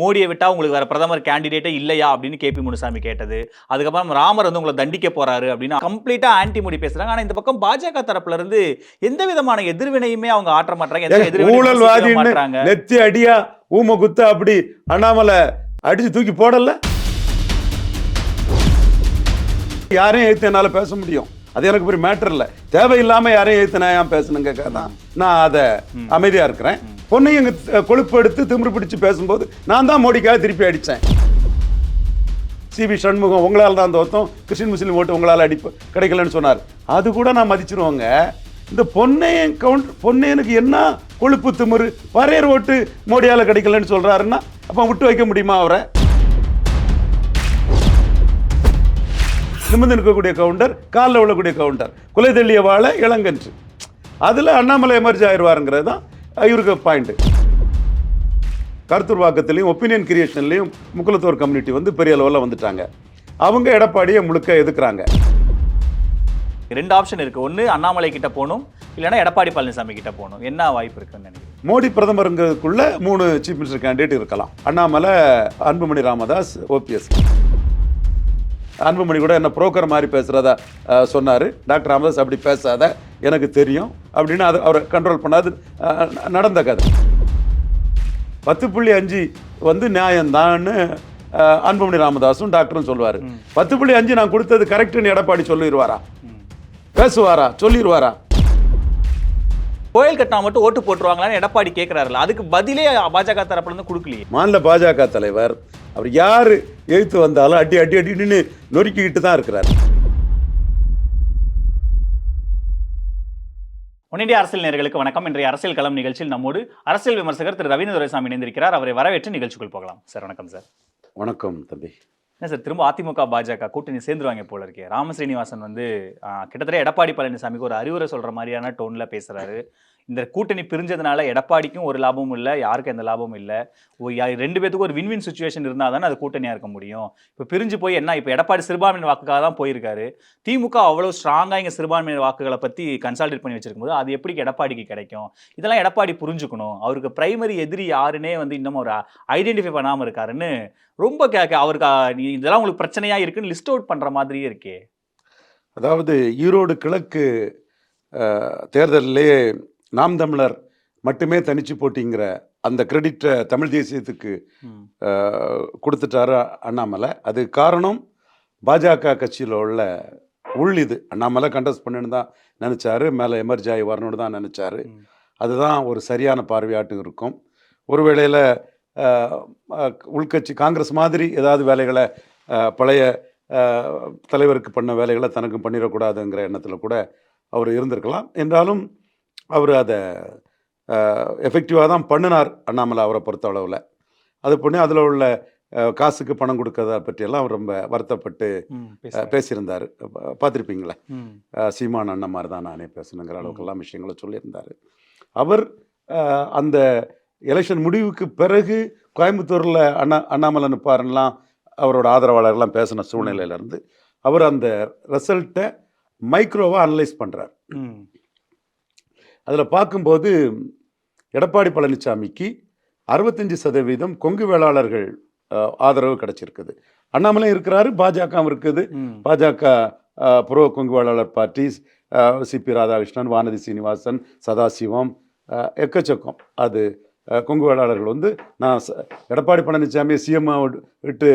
மோடியை விட்டா உங்களுக்கு வேற பிரதமர் கேண்டிடேட்டே இல்லையா அப்படின்னு கேபி முனுசாமி கேட்டது. அதுக்கப்புறம் ராமர் வந்து உங்களை தண்டிக்க போறாரு அப்படின்னு கம்ப்ளீட்டா ஆன்டி மோடி பேசுறாங்க. ஆனா இந்த பக்கம் பாஜக தரப்புல இருந்து எந்த விதமான எதிர்வினையுமே அவங்க ஆற்ற மாட்டாங்க எந்த ஊழல்வாதின்னு மாட்றாங்க. நெத்தி அடியா ஊம குத்த அப்படி அண்ணாமலை அடிச்சு தூக்கி போடல? யாரையும் எழுத்து என்னால பேச முடியும். அது எனக்கு பெரிய மேட்டர் இல்ல. தேவையில்லாம யாரையும் எழுத்து நான் ஏன் பேசணுங்க தான் நான் அதை அமைதியா இருக்கிறேன். பொண்ணையும் எங்கள் கொழுப்பு எடுத்து திமிரு பிடிச்சு பேசும்போது நான் தான் மோடிக்காக திருப்பி அடித்தேன் சிபி சண்முகம் உங்களால் தான் தோத்தம் கிறிஸ்டின் முஸ்லீம் ஓட்டு உங்களால் அடிப்பு கிடைக்கலன்னு சொன்னார். அது கூட நான் மதிச்சிருவோங்க. இந்த பொன்னையன் கவுண்ட் பொன்னையனுக்கு என்ன கொழுப்பு திமிரு வரையர் ஓட்டு மோடியால் கிடைக்கலன்னு சொல்கிறாருன்னா அப்போ விட்டு வைக்க முடியுமா அவரை? நிமிந்து நிற்கக்கூடிய கவுண்டர் காலில் விழக்கூடிய கவுண்டர். குலை தள்ளிய வாழ இளங்கன்று. அதில் அண்ணாமலை எமர்ஜி ஆயிடுவாருங்கிறது தான் இவருக்கு பாயிண்ட் கருத்துருவாக்கத்திலையும் ஒப்பீனியன் கிரியேஷன்லையும் முக்குலத்தோர் கம்யூனிட்டி வந்து பெரிய அளவில் வந்துட்டாங்க. அவங்க எடப்பாடியை முழுக்க எதுக்குறாங்க? ரெண்டு ஆப்ஷன் இருக்கு. ஒன்னு அண்ணாமலை கிட்ட போகணும். இல்லைன்னா எடப்பாடி பழனிசாமி கிட்ட போகணும். என்ன வாய்ப்பு இருக்குன்னு நினைக்கிறேன் மோடி பிரதமருங்கிறதுக்குள்ள மூணு சீஃப் மினிஸ்டர் கேண்டிடேட் இருக்கலாம். அண்ணாமலை அன்புமணி ராமதாஸ் ஓபிஎஸ் அன்புமணி கூட என்ன புரோக்கர் மாதிரி பேசுறதா அஹ், சொன்னாரு. டாக்டர் ராமதாஸ் அப்படி பேசாத எனக்கு தெரியும் அப்படின்னு அதை அவரை கண்ட்ரோல் பண்ணாது நடந்த கதை. பத்து புள்ளி அஞ்சு வந்து நியாயம்தான்னு அன்புமணி ராமதாஸும் டாக்டரும் சொல்லுவார் பத்து புள்ளி அஞ்சு நான் கொடுத்தது கரெக்டுன்னு எடப்பாடி சொல்லிடுவாரா? பேசுவாரா? சொல்லிடுவாரா? கோயில் கட்டினா மட்டும் ஓட்டு போட்டுருவாங்களான்னு எடப்பாடி கேட்கிறாருல அதுக்கு பதிலே பாஜக தரப்புல இருந்து கொடுக்கலையே. மாநில பாஜக தலைவர் அவர் யார் எழுத்து வந்தாலும் அடி அடி அடின்னு நொறுக்கிக்கிட்டு தான் இருக்கிறார். ஒன்னிந்திய அரசியல் நேர்களுக்கு வணக்கம். இன்றைய அரசியல் களம் நிகழ்ச்சியில் நம்மோடு அரசியல் விமர்சகர் திரு ரவீந்திர துரைசாமி இணைந்திருக்கிறார். அவரை வரவேற்று நிகழ்ச்சிக்குள் போகலாம். சார் வணக்கம் சார். வணக்கம் தம்பி. என்ன சார் திரும்ப அதிமுக பாஜக கூட்டணி சேர்ந்துருவாங்க போல இருக்கே. ராம ஸ்ரீனிவாசன் வந்து கிட்டத்தட்ட எடப்பாடி பழனிசாமிக்கு ஒரு அறிவுரை சொல்கிற மாதிரியான டோனில் பேசுகிறாரு இந்த கூட்டணி பிரிஞ்சதுனால எடப்பாடிக்கும் ஒரு லாபமும் இல்லை யாருக்கும் எந்த லாபமும் இல்லை. ஓ, யா- ரெண்டு பேத்துக்கும் ஒரு வின்வின் சுச்சுவேஷன் இருந்தால் தானே அது கூட்டணியாக இருக்க முடியும். இப்போ பிரிஞ்சு போய் என்ன இப்போ எடப்பாடி சிறுபான்மையின் வாக்குக்காக தான் போயிருக்காரு. திமுக அவ்வளோ ஸ்ட்ராங்காக இங்கே சிறுபான்மையின் வாக்குகளை பற்றி கன்சால்டேட் பண்ணி வச்சிருக்கும்போது அது எப்படி எடப்பாடிக்கு கிடைக்கும்? இதெல்லாம் எடப்பாடி புரிஞ்சுக்கணும். அவருக்கு பிரைமரி எதிரி யாருன்னே வந்து இன்னும் ஒரு ஐடென்டிஃபை பண்ணாமல் இருக்காருன்னு ரொம்ப கேட்க அவருக்கு நீ இதெல்லாம் உங்களுக்கு பிரச்சனையாக இருக்குன்னு லிஸ்ட் அவுட் பண்ணுற மாதிரியே இருக்கே. அதாவது ஈரோடு கிழக்கு தேர்தலிலே நாம் தமிழர் மட்டுமே தனிச்சு போட்டிங்கிற அந்த கிரெடிட்டை தமிழ் தேசியத்துக்கு கொடுத்துட்டாரு அண்ணாமலை. அது காரணம் பாஜக கட்சியில் உள்ள உள் இது. அண்ணாமலை கண்டஸ்ட் பண்ணுன்னு தான் நினச்சாரு. மேலே எமர்ஜி ஆகி வரணும்னு தான் நினச்சாரு. அதுதான் ஒரு சரியான பார்வையாட்டும் இருக்கும். ஒரு வேளையில் உள்கட்சி காங்கிரஸ் மாதிரி ஏதாவது வேலைகளை பழைய தலைவருக்கு பண்ண வேலைகளை தனக்கும் பண்ணிடக்கூடாதுங்கிற எண்ணத்தில் கூட அவர் இருந்திருக்கலாம். என்றாலும் அவர் அதை எஃபெக்டிவாக தான் பண்ணினார் அண்ணாமலை அவரை பொறுத்த அளவில். அது பண்ணி அதில் உள்ள காசுக்கு பணம் கொடுக்கறத பற்றியெல்லாம் அவர் ரொம்ப வருத்தப்பட்டு. பேசியிருந்தார். பார்த்துருப்பீங்களே? சீமான் அண்ணன் மாதிரி தான் நானே பேசணுங்கிற அளவுக்கெல்லாம் விஷயங்களை சொல்லியிருந்தார். அவர் அந்த எலெக்ஷன் முடிவுக்கு பிறகு கோயம்புத்தூரில் அண்ணா அண்ணாமலை நிற்பாருலாம் அவரோட ஆதரவாளர்லாம் பேசின சூழ்நிலையிலேருந்து அவர் அந்த ரிசல்ட்டை மைக்ரோவாக அனலைஸ் பண்ணுறார் அதில் பார்க்கும்போது எடப்பாடி பழனிசாமிக்கு அறுபத்தஞ்சு சதவீதம் கொங்கு வேளாளர்கள் ஆதரவு கிடைச்சிருக்குது. அண்ணாமலை இருக்கிறாரு பாஜகவும் இருக்குது. Bajaka pro Kongu Vellalar party CP Radhakrishnan Vanathi Srinivasan Sadasivam எக்கச்சக்கம். அது கொங்கு வேளாளர்கள் வந்து நான் எடப்பாடி பழனிசாமியை சிஎம் விட்டு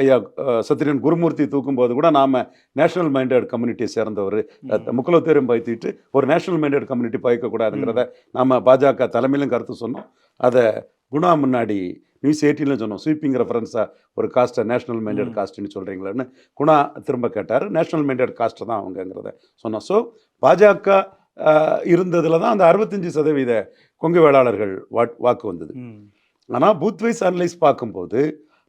ஐயா சத்திரியன் குருமூர்த்தி தூக்கும்போது கூட நாம் நேஷனல் மைண்டட் கம்யூனிட்டியை சேர்ந்தவர். முக்குலத்தேரும் பயித்திட்டு ஒரு நேஷனல் மைண்டட் கம்யூனிட்டி பயக்கக்கூடாதுங்கிறத நாம் பாஜக தலைமையிலும் கருத்து சொன்னோம். அதை குணா முன்னாடி நியூஸ் எயிட்டீனில் சொன்னோம். ஸ்வீப்பிங் ரெஃபரன்ஸாக ஒரு காஸ்ட்டை நேஷனல் மைண்டட் ம். காஸ்ட்னு சொல்கிறீங்களேன்னு குணா திரும்ப கேட்டார். நேஷனல் மைண்டட் காஸ்ட்டு தான் அவங்கங்கிறத சொன்னோம். ஸோ பாஜக இருந்ததில் தான் அந்த அறுபத்தஞ்சு சதவீத கொங்கு வேளாளர்கள் வாட் வாக்கு வந்தது. ஆனால் பூத் வைஸ் அனலைஸ் பார்க்கும்போது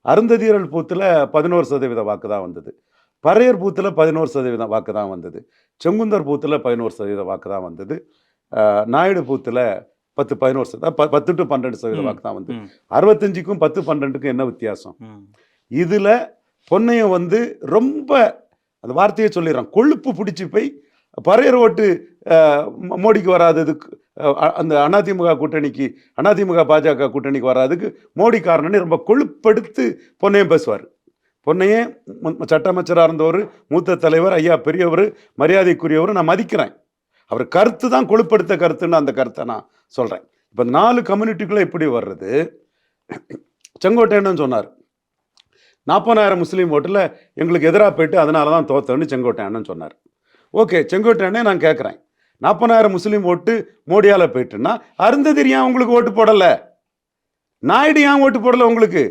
அருந்ததீரல் பூத்தில் பதினோரு சதவீத வாக்கு தான் வந்தது. பறையர் பூத்தில் பதினோரு சதவீதம் வாக்கு தான் வந்தது. செங்குந்தர் பூத்தில் பதினோரு சதவீத வாக்கு தான் வந்தது. நாயுடு பூத்தில் பத்து பதினோரு சதவீதம் பத்து டு பன்னெண்டு சதவீத. வாக்கு தான் வந்தது. அறுபத்தஞ்சுக்கும் பத்து பன்னெண்டுக்கும் என்ன வித்தியாசம்? இதில் பொன்னையன் வந்து ரொம்ப அந்த வார்த்தையை சொல்லிடுறான் கொழுப்பு பிடிச்சி போய் பறையர் ஓட்டு மோடிக்கு வராததுக்கு அந்த அதிமுக கூட்டணிக்கு அதிமுக பாஜக கூட்டணிக்கு வராதுக்கு மோடி காரணம்னு ரொம்ப கொழுப்படுத்து பொன்னையும் பேசுவார். பொன்னையே சட்ட சட்டமைச்சராக இருந்தவர் மூத்த தலைவர் ஐயா பெரியவர் மரியாதைக்குரியவர் நான் மதிக்கிறேன். அவர் கருத்து தான் கொழுப்படுத்த கருத்துன்னு அந்த கருத்தை நான் சொல்கிறேன் இப்போ நாலு கம்யூனிட்டிக்குள்ளே எப்படி வர்றது? செங்கோட்டையன்னு சொன்னார். நாற்பதாயிரம் முஸ்லீம் ஓட்டில் எங்களுக்கு எதிராக போயிட்டு அதனால தான் தோத்தோன்னு செங்கோட்டையன்னு சொன்னார். ஓகே செங்கோட்டையனே நான் கேட்குறேன் நாற்பதாயிரம் முஸ்லீம் ஓட்டு மோடியால் போயிட்டுன்னா அருந்ததிரி ஏன் உங்களுக்கு ஓட்டு போடலை? நாயுடு ஏன் ஓட்டு போடலை உங்களுக்கு?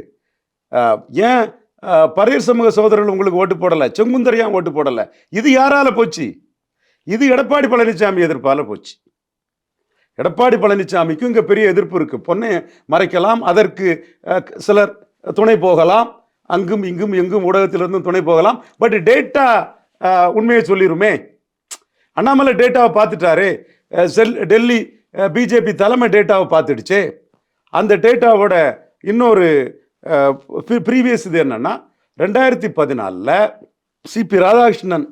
ஏன் ஆஹ், பரையர் சமூக சகோதரர்கள் உங்களுக்கு ஓட்டு போடலை? செங்குந்தர் ஏன் ஓட்டு போடலை? இது யாரால போச்சு? இது எடப்பாடி பழனிசாமி எதிர்ப்பால் போச்சு. எடப்பாடி பழனிசாமிக்கும் இங்கே பெரிய எதிர்ப்பு இருக்கு. பொண்ணை மறைக்கலாம் அதற்கு சிலர் துணை போகலாம் அங்கும் இங்கும் எங்கும் ஊடகத்திலிருந்தும் துணை போகலாம். பட் டேட்டா உண்மையை சொல்லிடுமே அண்ணாமலை டேட்டாவை பார்த்துட்டாரு. செல் டெல்லி பிஜேபி தலைமை டேட்டாவை பார்த்துடுச்சு. அந்த டேட்டாவோட இன்னொரு ப்ரீவியஸ் இது என்னன்னா ரெண்டாயிரத்தி பதினாலில் சிபி ராதாகிருஷ்ணன்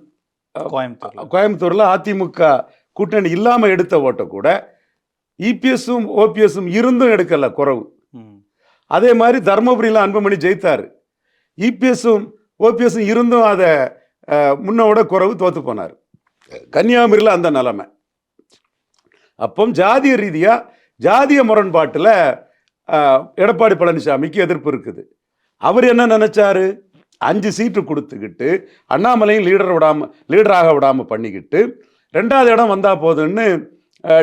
கோயம்புத்தூர்ல. கோயம்புத்தூரில் அதிமுக கூட்டணி இல்லாமல் எடுத்த ஓட்டை கூட இபிஎஸும் ஓபிஎஸும் இருந்தும் எடுக்கல குறவு. அதே மாதிரி தர்மபுரியில் அன்புமணி ஜெயித்தார். இபிஎஸும் ஓபிஎஸும் இருந்தும் அதை முன்னோட குறவு தோத்து போனார். கன்னியாகுமரியில் அந்த நிலைமை. அப்போ ஜாதிய ரீதியாக ஜாதிய முரண்பாட்டில் எடப்பாடி பழனிசாமிக்கு எதிர்ப்பு இருக்குது. அவர் என்ன நினைச்சாரு? அஞ்சு சீட்டு கொடுத்துக்கிட்டு அண்ணாமலையும் லீடர் விடாமல் லீடராக விடாமல் பண்ணிக்கிட்டு ரெண்டாவது இடம் வந்தால் போதுன்னு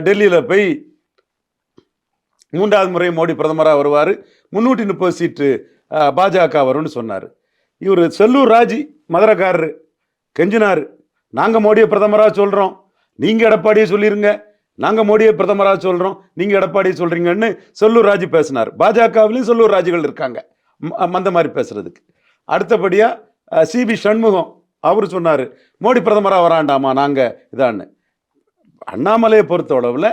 டெல்லியில் போய் மூன்றாவது முறை மோடி பிரதமராக வருவார். முன்னூற்றி முப்பது சீட்டு பாஜக வரும்னு சொன்னார். இவர் செல்லூர் ராஜி மதுரக்காரர் கெஞ்சினார். நாங்கள் மோடியை பிரதமராக சொல்கிறோம் நீங்கள் எடப்பாடியை சொல்லிடுங்க நாங்கள் மோடியை பிரதமராக சொல்கிறோம் நீங்கள் எடப்பாடியை சொல்கிறீங்கன்னு செல்லூர் ராஜி பேசினார். பாஜகவிலையும் செல்லூர் ராஜிகள் இருக்காங்க. மந்த அந்த மாதிரி பேசுகிறதுக்கு அடுத்தபடியாக சிபி சண்முகம் அவர் சொன்னார் மோடி பிரதமராக வராண்டாமா நாங்கள் இதான்னு. அண்ணாமலையை பொறுத்த அளவில்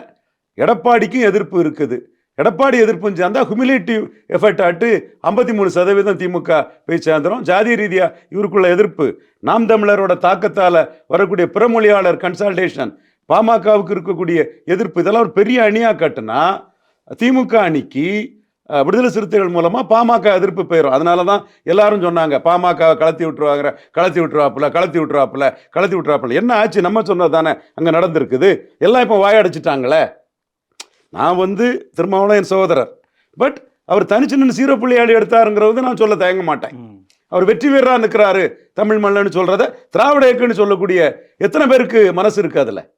எடப்பாடிக்கும் எதிர்ப்பு இருக்குது. எடப்பாடி எதிர்ப்பும் சேர்ந்தா ஹுமிலேட்டிவ் எஃபெக்ட் ஆட்டு ஐம்பத்தி மூணு சதவீதம் திமுக போய் சேர்ந்துடும் ஜாதி ரீதியாக இவருக்குள்ள எதிர்ப்பு நாம் தமிழரோட தாக்கத்தால் வரக்கூடிய பிறமொழியாளர் கன்சல்டேஷன் பாமகவுக்கு இருக்கக்கூடிய எதிர்ப்பு இதெல்லாம் ஒரு பெரிய அணியாக கட்டுனா திமுக அணிக்கு விடுதலை சிறுத்தைகள் மூலமாக பாமக எதிர்ப்பு போயிடும் அதனால தான் எல்லாரும் சொன்னாங்க பாமக கலத்தி விட்டுருவாங்க கலத்தி விட்டுருவாப்புல கலத்தி விட்டுருவாப்புல கலத்தி விட்டுருவாப்புல. என்ன ஆச்சு? நம்ம சொன்னது தானே அங்கே நடந்திருக்குது. எல்லாம் இப்போ வாயடைச்சிட்டாங்களே. நான் வந்து திருமாவளவன் என் சகோதரர். பட் அவர் தனிச்சு நின்று சீரோ புள்ளியாடி எடுத்தாருங்கிறது நான் சொல்ல தயங்க மாட்டேன். அவர் வெற்றி வீரராக நிற்கிறாரு தமிழ் மல்லன்னு சொல்றத திராவிட இயக்கம்னு சொல்லக்கூடிய எத்தனை பேருக்கு மனசு இருக்கு அதுல?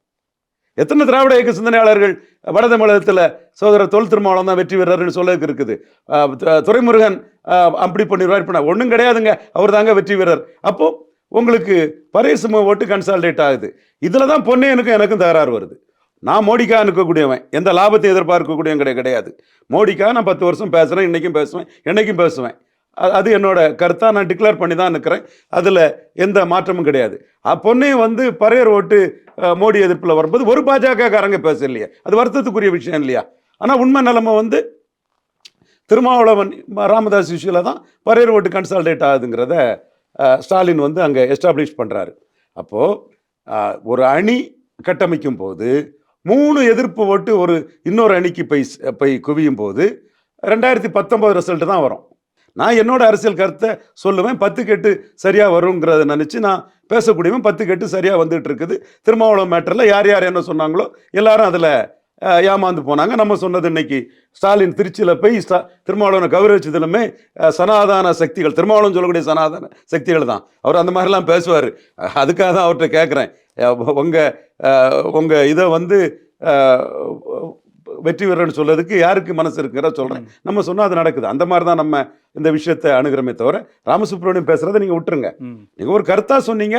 எத்தனை திராவிட இயக்க சிந்தனையாளர்கள் வட தமிழகத்தில் சகோதரர் தொல் திருமாவளம் தான் வெற்றி வீரர்னு சொல்லதுக்கு இருக்குது. ஆஹ் து- துரைமுருகன் ஆஹ் அப்படி பண்ணிடுவார் பண்ண ஒன்றும் கிடையாதுங்க. அவர் தாங்க வெற்றி வீரர். அப்போ உங்களுக்கு பரேசும ஓட்டு கன்சால்டேட் ஆகுது இதில் தான் பொன்னையனுக்கும் எனக்கும் தகராறு வருது. நான் மோடிக்காக இருக்கக்கூடியவன் எந்த லாபத்தை எதிர்பார்க்கக்கூடியவன் கிடையாது கிடையாது. மோடிக்கா நான் பத்து வருஷம் பேசுகிறேன் இன்றைக்கும் பேசுவேன் என்னைக்கும் பேசுவேன். அது அது என்னோட கருத்தாக நான் டிக்ளேர் பண்ணி தான் நிற்கிறேன். அதில் எந்த மாற்றமும் கிடையாது. அப்பொன்னையும் வந்து பரையர் ஓட்டு மோடி எதிர்ப்பில் வரும்போது ஒரு பாஜகக்காரங்க பேச இல்லையா அது வருத்தத்துக்குரிய விஷயம் இல்லையா? ஆனால் உண்மை நிலைமை வந்து திருமாவளவன் ராமதாஸ் விஷயில் தான் பரையர் ஓட்டு கன்சால்டேட் ஆகுதுங்கிறத ஸ்டாலின் வந்து அங்கே எஸ்டாப்ளிஷ் பண்ணுறாரு அப்போது ஒரு அணி கட்டமைக்கும் போது மூணு எதிர்ப்பு ஓட்டு ஒரு இன்னொரு அணிக்கு போய் போய் குவியும் போது ரெண்டாயிரத்தி பத்தொம்போது ரிசல்ட்டு தான் வரும். நான் என்னோட அரசியல் கருத்தை சொல்லுவேன். பத்து கெட்டு சரியாக வருங்கிறத நினச்சி நான் பேசக்கூடியவன் பத்து கெட்டு சரியாக வந்துகிட்டு இருக்குது. திருமாவளவன் மேட்டரில் யார் யார் என்ன சொன்னாங்களோ எல்லாரும் அதில் ஏமாந்து போனாங்க. நம்ம சொன்னது இன்னைக்கு ஸ்டாலின் திருச்சியில் போய் ஸ்டா திருமாவளவனை கௌரவிச்சதுலுமே சனாதன சக்திகள் திருமாவளவன் சொல்லக்கூடிய சனாதன சக்திகள் தான். அவர் அந்த மாதிரிலாம் பேசுவார். அதுக்காக தான் அவர்கிட்ட கேட்குறேன் உங்கள் உங்கள் இதை வந்து வெற்றி வீரர்னு சொல்றதுக்கு யாருக்கு மனசு இருக்கிற சொல்கிறேன் நம்ம சொன்னால் அது நடக்குது. அந்த மாதிரி தான் நம்ம இந்த விஷயத்தை அணுகிறோமே தவிர ராமசுப்ரமணியம் பேசுகிறத நீங்கள் விட்டுருங்க. நீங்கள் ஒரு கருத்தாக சொன்னீங்க.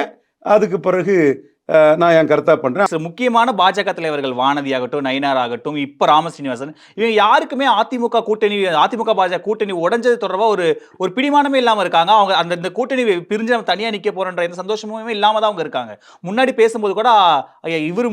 அதுக்கு பிறகு நான் என் கருத்தாக பண்ணுறேன் முக்கியமான பாஜக தலைவர்கள் வானதி ஆகட்டும் நயினார் ஆகட்டும் இப்போ ராமசீனிவாசன் இவங்க யாருக்குமே அதிமுக கூட்டணி அதிமுக பாஜக கூட்டணி உடஞ்சது தொடர்பாக ஒரு ஒரு பிடிமானமே இல்லாமல் இருக்காங்க. அவங்க அந்த இந்த கூட்டணி பிரிஞ்சு நம்ம தனியாக நிற்க போறன்ற எந்த சந்தோஷமுமே இல்லாமல் தான் அவங்க இருக்காங்க. முன்னாடி பேசும்போது கூட இவர்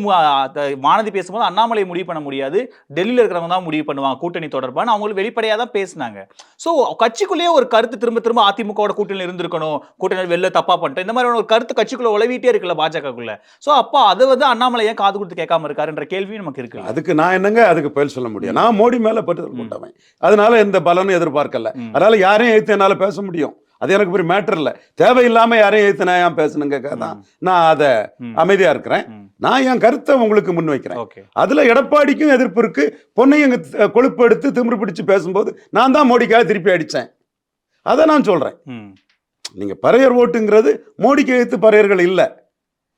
வானதி பேசும்போது அண்ணாமலை முடிவு பண்ண முடியாது. டெல்லியில் இருக்கிறவங்க தான் முடிவு பண்ணுவாங்க கூட்டணி தொடர்பான அவங்களுக்கு வெளிப்படையாக தான் பேசினாங்க. ஸோ கட்சிக்குள்ளேயே ஒரு கருத்து திரும்ப திரும்ப அதிமுகவோட கூட்டணியில் இருந்திருக்கணும் கூட்டணி வெளில தப்பா பண்ணிட்டோம் இந்த மாதிரியான ஒரு கருத்து கட்சிக்குள்ளே உழவிட்டே இருக்குல்ல பாஜகக்குள்ளே. சோ அப்போ அதை வந்து அண்ணாமலை ஏன் காது கொடுத்து கேட்காம இருக்காருன்ற கேள்வி நமக்கு இருக்கு. அதுக்கு நான் என்னங்க அதுக்கு பதில் சொல்ல முடியும்? நான் மோடி மேல பற்றுதல் கொண்டவன் அதனால எந்த பலனும் எதிர்பார்க்கல. அதனால யாரையும் எழுத்து என்னால பேச முடியும்? அது எனக்கு பெரிய மேட்டர் இல்ல. தேவையில்லாம யாரையும் எழுத்து நான் ஏன் பேசணுங்க தான் நான் அதை. அமைதியா இருக்கிறேன். நான் என் கருத்தை உங்களுக்கு முன்வைக்கிறேன் ஓகே. அதுல எடப்பாடிக்கும் எதிர்ப்பு இருக்கு. பொன்னையும் த- கொழுப்பு எடுத்து திமிரு பிடிச்சு பேசும்போது நான் தான் மோடிக்காக திருப்பி அடிச்சேன். அதை நான் சொல்றேன். நீங்க பறையர் ஓட்டுங்கிறது மோடிக்கு எதிர்த்து பறையர்கள் இல்லை.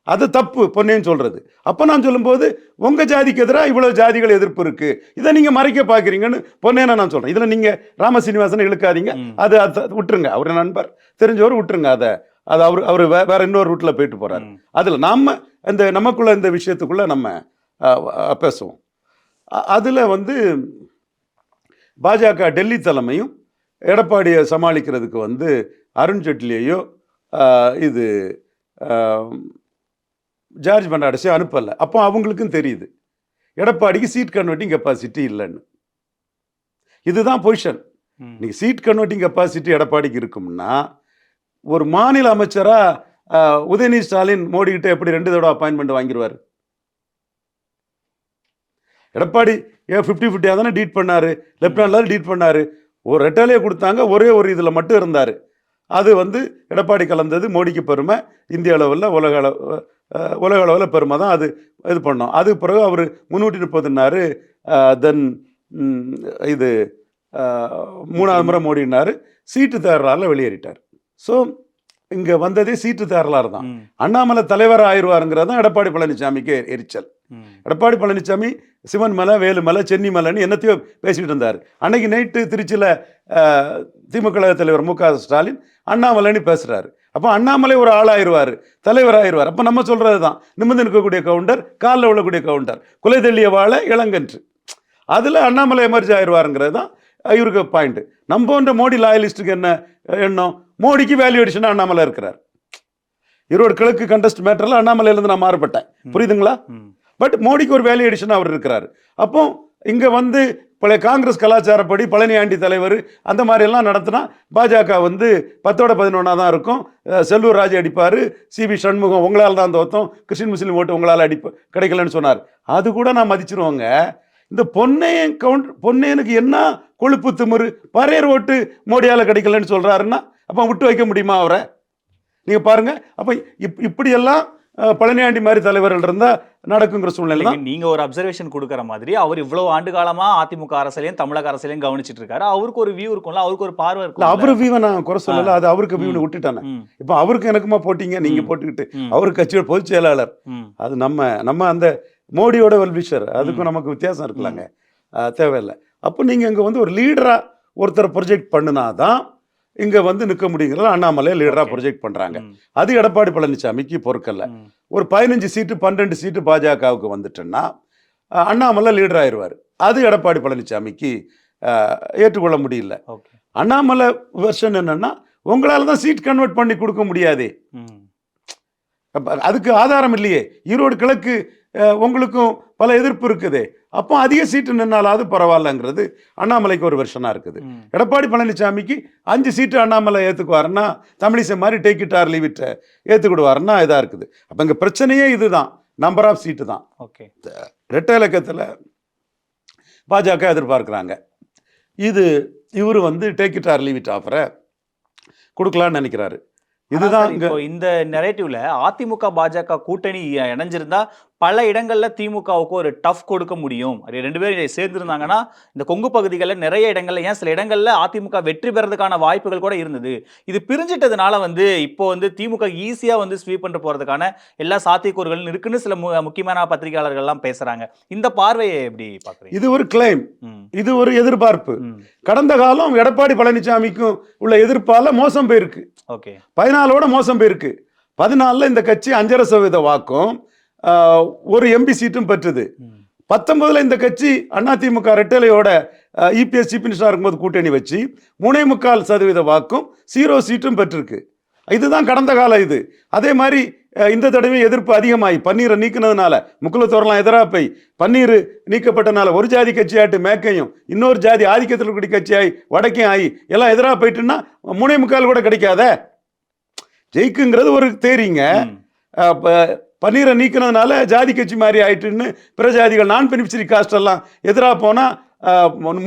அது தப்பு பொன்னையும் சொல்றது. அப்ப நான் சொல்லும்போது உங்க ஜாதிக்கு எதிராக இவ்வளவு ஜாதிகள் எதிர்ப்பு இருக்கு. இதை நீங்க மறைக்க பாக்குறீங்கன்னு பொன்னையனை நான் சொல்றேன். இதுல நீங்க ராமசீனிவாசன் இழுக்காதீங்க. ம். அது அது விட்டுருங்க. அவர் நண்பர். தெரிஞ்சவர் விட்டுருங்க அதை. அது அவர் அவர் வேற இன்னொரு ரூட்ல போயிட்டு போறாரு. ம். அதில் நம்ம இந்த நமக்குள்ள இந்த விஷயத்துக்குள்ள நம்ம பேசுவோம். அதுல வந்து பாஜக டெல்லி தலைமையும் எடப்பாடியை சமாளிக்கிறதுக்கு வந்து அருண் ஜெட்லியையோ இது ஜார்ஜ் பண்டாரஸையும் அனுப்பலை. அப்போ அவங்களுக்கும் தெரியுது. எடப்பாடிக்கு சீட் கன்வெர்ட்டிங் கெப்பாசிட்டி இல்லைன்னு. இதுதான் பொசிஷன். இன்னைக்கு சீட் கன்வெர்ட்டிங் கெப்பாசிட்டி எடப்பாடிக்கு இருக்கும்னா ஒரு மாநில அமைச்சரா அஹ், உதயநிதி ஸ்டாலின் மோடி கிட்ட எப்படி ரெண்டு தடவை அப்பாயின்மெண்ட் வாங்கிடுவார் எடப்பாடி ஏன் ஃபிஃப்டி ஃபிஃப்டியாக தானே டீட் பண்ணாரு. லெஃப்ட் ஹேண்டில் டீட் பண்ணாரு. ஒரு ரெட்டாலே கொடுத்தாங்க ஒரே ஒரு இதில் மட்டும் இருந்தார். அது வந்து எடப்பாடி கலந்தது மோடிக்கு பெருமை. இந்திய அளவில் உலக அளவு உலக அளவில் பெருமை தான் அது இது பண்ணோம். அது பிறகு அவர் முன்னூற்றி முப்பதுனாரு தென் இது மூணாவது முறை மோடினாரு சீட்டு தேர்தலால் வெளியேறிட்டார். ஸோ இங்கே வந்ததே சீட்டு தேர்தலார் தான். அண்ணாமலை தலைவர் ஆயிடுவாருங்கிறது தான் எடப்பாடி பழனிசாமிக்கு எரிச்சல். எடப்பாடி பழனிசாமி சிவன் மலை வேலு மலை சென்னி மலைன்னு என்னத்தையோ பேசிக்கிட்டு இருந்தார். அன்னைக்கு நைட்டு திருச்சியில் திமுக தலைவர் மு க ஸ்டாலின் அண்ணாமலைன்னு பேசுறாரு. அப்போ அண்ணாமலை ஒரு ஆளாயிருவார் தலைவர் ஆயிடுவார் அப்போ நம்ம சொல்றது தான் நிமிர்ந்து நிற்கக்கூடிய கவுண்டர் காலில் விழக்கூடிய கவுண்டர். குலை தெள்ளிய வாழ இளங்கன்று. அதில் அண்ணாமலை எமர்ஜி ஆயிடுவாருங்கிறது தான் இவருக்கு பாயிண்ட் நம்ம போன்ற மோடி லாயலிஸ்ட்டுக்கு என்ன எண்ணம்? மோடிக்கு வேல்யூ அடிஷனாக அண்ணாமலை இருக்கிறார். ஈரோடு கிழக்கு கண்டஸ்ட் மேட்டரில் அண்ணாமலையிலேருந்து நான் மாறுபட்டேன். புரியுதுங்களா. பட் மோடிக்கு ஒரு வேல்யூ அடிஷன் அவர் இருக்கிறார். அப்போ இங்க வந்து பழைய காங்கிரஸ் கலாச்சாரப்படி பழனி ஆண்டி தலைவர் அந்த மாதிரி எல்லாம் நடத்தினா பாஜக வந்து பத்தோட பதினொன்னா தான் இருக்கும். செல்லூர் ராஜு அடிப்பார். சிபி சண்முகம் உங்களால் தான் தோத்தம் கிறிஸ்டின் முஸ்லீம் ஓட்டு உங்களால் அடிப்ப கிடைக்கலன்னு சொன்னார். அது கூட நான் மதிச்சிருவோங்க. இந்த பொன்னையன் கவுண்ட் பொன்னையனுக்கு என்ன கொழுப்பு திமிரு? பறையர் ஓட்டு மோடியால் கிடைக்கலன்னு சொல்கிறாருன்னா அப்போ விட்டு வைக்க முடியுமா அவரை? நீங்கள் பாருங்கள் அப்போ இப் இப்படியெல்லாம் பழனியாண்டி மாதிரி தலைவர்கள் இருந்தால் நடக்குங்கிற சூழ்நிலை தான். இல்லைங்க, நீங்க ஒரு அப்சர்வேஷன் கொடுக்குற மாதிரி அவர் இவ்வளவு ஆண்டு காலமா அதிமுக அரசியலையும் தமிழக அரசியலையும் கவனிச்சிட்டு இருக்காரு. அவருக்கு ஒரு வியூ இருக்கும்ல அவருக்கு ஒரு பார்வை இருக்கும் அவரு வியூவை நான் குறை சொல்லல அது அவருக்கு வியூன்னு ம். விட்டுட்டானே. இப்போ அவருக்கு எனக்குமா போட்டீங்க? நீங்க ம். போட்டுக்கிட்டு. அவர் கட்சியோட பொதுச் செயலாளர். அது நம்ம நம்ம அந்த மோடியோட வெல்விஷர். அதுக்கும் நமக்கு வித்தியாசம் இருக்கலாங்க தேவையில்லை. அப்போ நீங்க இங்க வந்து ஒரு லீடரா ஒருத்தரை ப்ரொஜெக்ட் பண்ணினாதான் இங்க வந்து நிற்க முடியுங்கிறத அண்ணாமலை லீடரா Okay. ப்ரொஜெக்ட் பண்றாங்க. ம், அது எடப்பாடி பழனிசாமிக்கு பொறுக்கல்ல. ஒரு பதினஞ்சு சீட்டு பன்னெண்டு சீட்டு பாஜகவுக்கு வந்துட்டுன்னா அண்ணாமலை லீடர் ஆயிடுவார் அது எடப்பாடி பழனிசாமிக்கு ஏற்றுக்கொள்ள முடியல. அண்ணாமலை வெர்ஷன் என்னன்னா உங்களால தான் சீட் கன்வெர்ட் பண்ணி கொடுக்க முடியாதே. அதுக்கு ஆதாரம் இல்லையே. ஈரோடு கிழக்கு உங்களுக்கும் பல எதிர்ப்பு இருக்குதே. அப்போ அதிக சீட்டு நின்னாலாவது பரவாயில்லங்கிறது அண்ணாமலைக்கு ஒரு வெர்ஷனாக இருக்குது. எடப்பாடி பழனிசாமிக்கு அஞ்சு சீட்டு அண்ணாமலை ஏற்றுக்குவாருன்னா தமிழிசை மாதிரி take it or leave it ஏற்றுக்கிடுவாருன்னா இதாக இருக்குது. அப்போ இங்கே பிரச்சனையே இதுதான். நம்பர் ஆஃப் சீட்டு தான். ஓகே. ரெட்டை இலக்கத்தில் பாஜக எதிர்பார்க்குறாங்க. இது இவர் வந்து take it or leave it ஆஃபரை கொடுக்கலான்னு நினைக்கிறாரு. இதுதான் இந்த நெரேட்டிவ்ல அதிமுக பாஜக கூட்டணி இணைஞ்சிருந்தா பல இடங்கள்ல திமுகவுக்கு ஒரு டஃப் கொடுக்க முடியும். அது ரெண்டு பேரும் சேர்ந்திருந்தாங்கன்னா இந்த கொங்கு பகுதிகளில் நிறைய இடங்கள்ல ஏன் சில இடங்கள்ல அதிமுக வெற்றி பெறதுக்கான வாய்ப்புகள் கூட இருந்தது. இது பிரிஞ்சிட்டதுனால வந்து இப்போ வந்து திமுக ஈஸியா வந்து ஸ்வீப் பண்ணிட்டு போறதுக்கான எல்லா சாத்தியக்கூறுகளும் இருக்குன்னு சில முக்கியமான பத்திரிகையாளர்கள் எல்லாம் பேசுறாங்க. இந்த பார்வையை எப்படி பாக்குறீங்க இது ஒரு கிளைம் இது ஒரு எதிர்பார்ப்பு. கடந்த காலம் எடப்பாடி பழனிசாமிக்கும் உள்ள எதிர்ப்பால மோசம் போயிருக்கு. ஓகே. பதினாலோட மோசம் போயிருக்கு. பதினாலில் இந்த கட்சி அஞ்சரை சதவீத வாக்கும் ஒரு எம்பி சீட்டும் பெற்றுது. பத்தொன்பதுல இந்த கட்சி அதிமுக ரெட்டலையோட இபிஎஸ் சீஃப் மினிஸ்டராக இருக்கும்போது கூட்டணி வச்சு மூணே முக்கால் சதவீத வாக்கும் ஜீரோ சீட்டும் பெற்றிருக்கு. இதுதான் கடந்த காலம் இது. அதே மாதிரி இந்த தடவை எதிர்ப்பு அதிகமாகி பன்னீரை நீக்கினதுனால முக்குலத்தோரெல்லாம் எதிராக போய் பன்னீர் நீக்கப்பட்டனால ஒரு ஜாதி கட்சியாட்டு மேக்கையும் இன்னொரு ஜாதி ஆதிக்கத்தில் கூடிய கட்சியாகி வடக்கையும் ஆகி எல்லாம் எதிராக போயிட்டுன்னா மூணே முக்கால் கூட கிடைக்காத? ஜெயிக்குங்கிறது ஒரு தேரிங்க பன்னீரை நீக்கினதுனால ஜாதி கட்சி மாதிரி ஆயிட்டுன்னு பிற ஜாதிகள் நான் பெனிஃபிஷரி காஸ்ட் எல்லாம் எதிராக போனால்